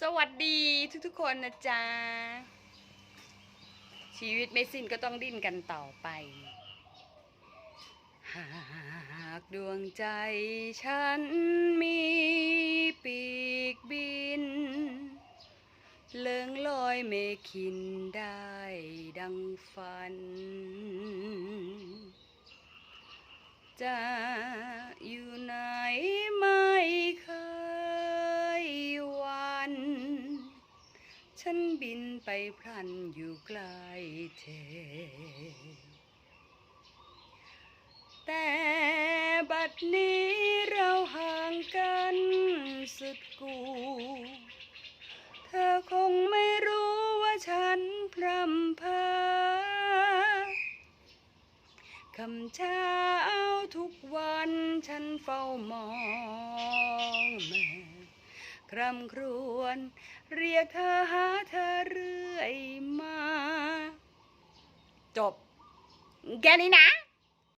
สวัสดีทุกๆคนนะจ๊ะ ชีวิตไม่สิ้นก็ต้องดิ้นกันต่อไป หากดวงใจฉันมีปีกบิน เลื่องลอยเมขินได้ดังฝันจะอ ฉันบินไปพลันอยู่ไกลเธอ แต่บัดนี้เราห่างกันสุดกู เธอคงไม่รู้ว่าฉันพรำเพอคำเช้าทุกวันฉันเฝ้ามอง คร่ำครวญเรียกเธอหาเธอเรื่อยมา จบแค่นี้นะ